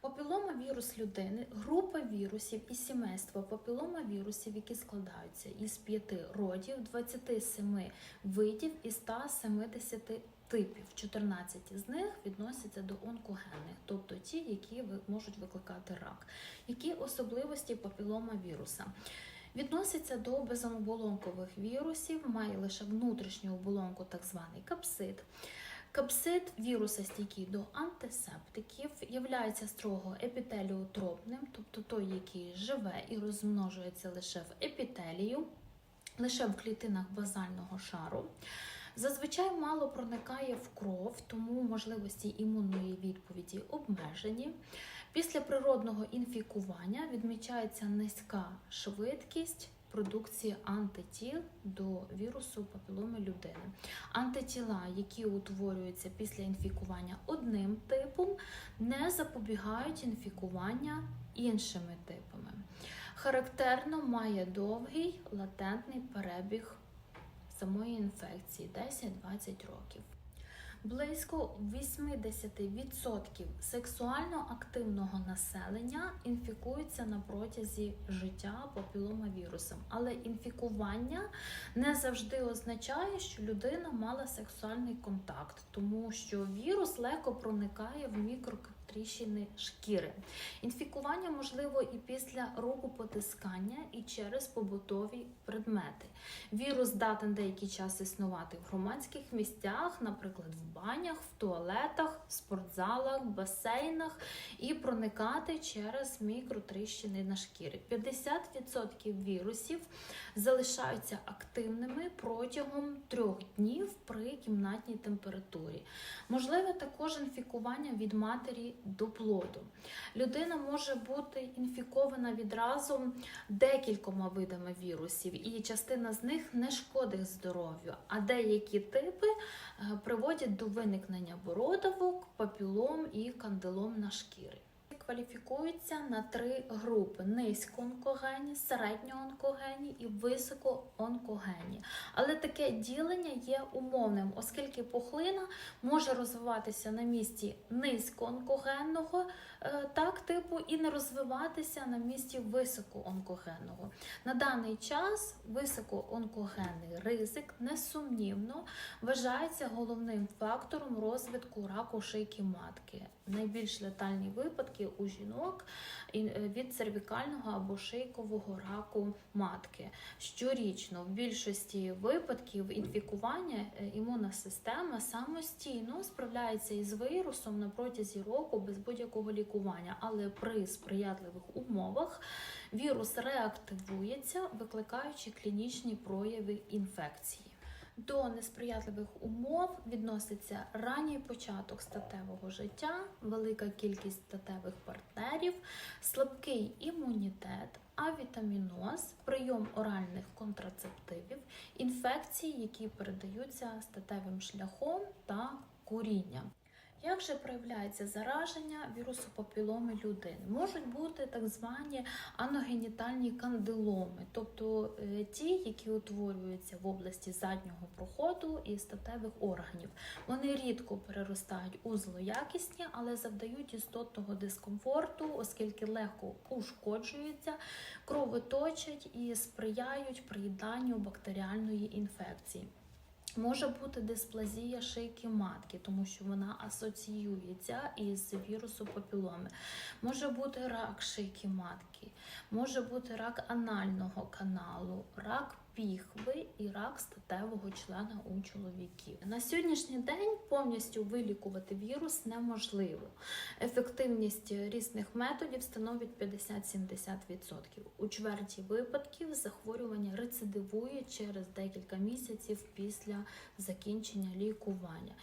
Папіломавірус людини група вірусів і сімейство папіломавірусів, які складаються із 5 родів, 27 видів і 170 типів. 14 з них відносяться до онкогенних, тобто ті, які можуть викликати рак. Які особливості папіломавіруса? Відноситься до безоболонкових вірусів, має лише внутрішню оболонку, так званий капсид. Капсид віруса стійкий до антисептиків, являється строго епітеліотропним, тобто той, який живе і розмножується лише в епітелію, лише в клітинах базального шару. Зазвичай мало проникає в кров, тому можливості імунної відповіді обмежені. Після природного інфікування відмічається низька швидкість продукції антитіл до вірусу папіломи людини. Антитіла, які утворюються після інфікування одним типом, не запобігають інфікування іншими типами. Характерно має довгий латентний перебіг самої інфекції 10-20 років. Близько 80% сексуально активного населення інфікується на протязі життя папіломавірусом, але інфікування не завжди означає, що людина мала сексуальний контакт, тому що вірус легко проникає в мікротріщини шкіри. Інфікування можливо і після рукопотискання, і через побутові предмети. Вірус здатен деякий час існувати в громадських місцях, наприклад, в банях, в туалетах, в спортзалах, басейнах і проникати через мікротріщини на шкірі. 50% вірусів залишаються активними протягом трьох днів при кімнатній температурі. Можливе також інфікування від матері до плоду. Людина може бути інфікована відразу декількома видами вірусів, і частина з них не шкодить здоров'ю, а деякі типи е, приводять до виникнення бородавок, папілом і кандилом на шкірі. Кваліфікуються на три групи: низькоонкогенні, середньоонкогенні і високоонкогенні. Але таке ділення є умовним, оскільки пухлина може розвиватися на місці низькоонкогенного е, так, типу і не розвиватися на місці високоонкогенного. На даний час високоонкогенний ризик несумнівно вважається головним фактором розвитку раку шийки матки. Найбільш летальні випадки у жінок е, від цервікального або шийкового раку матки. Щорічно в більшості випадків інфікування е, імунна система самостійно справляється із вірусом на протязі року без будь-якого лікування, але при сприятливих умовах вірус реактивується, викликаючи клінічні прояви інфекції. До несприятливих умов відноситься ранній початок статевого життя, велика кількість статевих партнерів, слабкий імунітет, авітаміноз, прийом оральних контрацептивів, інфекції, які передаються статевим шляхом та курінням. Як же проявляється зараження вірусу папіломи людини? Можуть бути так звані аногенітальні кандиломи, тобто е, ті, які утворюються в області заднього проходу і статевих органів. Вони рідко переростають у злоякісні, але завдають істотного дискомфорту, оскільки легко ушкоджуються, кровоточать і сприяють приїданню бактеріальної інфекції. Може бути дисплазія шийки матки, тому що вона асоціюється із вірусом папіломи. Може бути рак шийки матки, може бути рак анального каналу, рак піхви і рак статевого члена у чоловіків. На сьогоднішній день повністю вилікувати вірус неможливо. Ефективність різних методів становить 50-70%. У чверті випадків захворювання рецидивує через декілька місяців після закінчення лікування.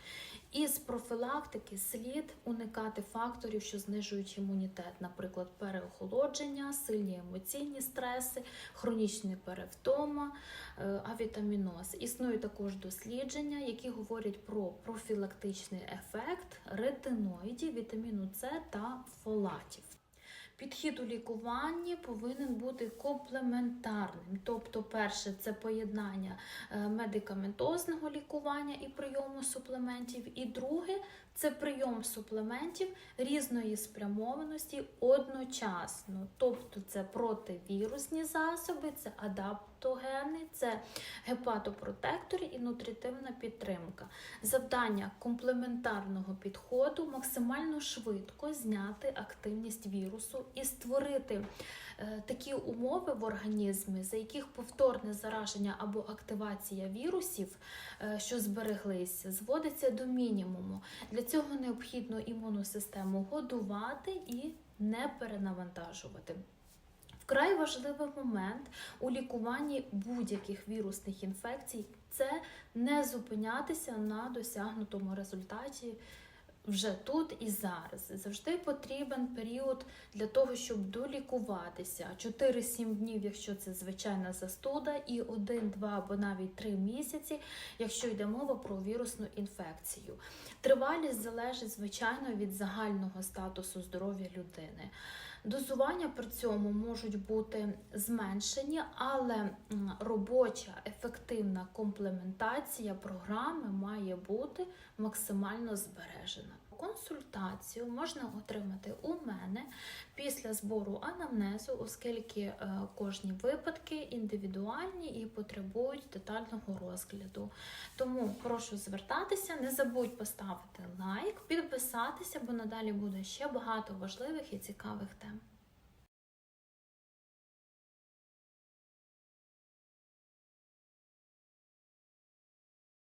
Із профілактики слід уникати факторів, що знижують імунітет, наприклад, переохолодження, сильні емоційні стреси, хронічний перевтома, е, авітаміноз. Існують також дослідження, які говорять про профілактичний ефект ретиноїдів, вітаміну С та фолатів. Підхід у лікуванні повинен бути комплементарним. Тобто, перше, це поєднання е, медикаментозного лікування і прийому суплементів, і друге це прийом суплементів різної спрямованості одночасно. Тобто це противірусні засоби, це адаптогени, це гепатопротектори і нутритивна підтримка. Завдання комплементарного підходу максимально швидко зняти активність вірусу і створити е, такі умови в організмі, за яких повторне зараження або активація вірусів, е, що збереглися, зводиться до мінімуму. Для цього необхідно імунну систему годувати і не перенавантажувати. Вкрай важливий момент у лікуванні будь-яких вірусних інфекцій це не зупинятися на досягнутому результаті вже тут і зараз. Завжди потрібен період для того, щоб долікуватися. 4-7 днів, якщо це звичайна застуда, і 1, 2 або навіть 3 місяці, якщо йде мова про вірусну інфекцію. Тривалість залежить, звичайно, від загального статусу здоров'я людини. Дозування при цьому можуть бути зменшені, але робоча ефективна комплементація програми має бути максимально збережена. Консультацію можна отримати у мене після збору анамнезу, оскільки е, кожні випадки індивідуальні і потребують детального розгляду. Тому прошу звертатися, не забудь поставити лайк, підписатися, бо надалі буде ще багато важливих і цікавих тем.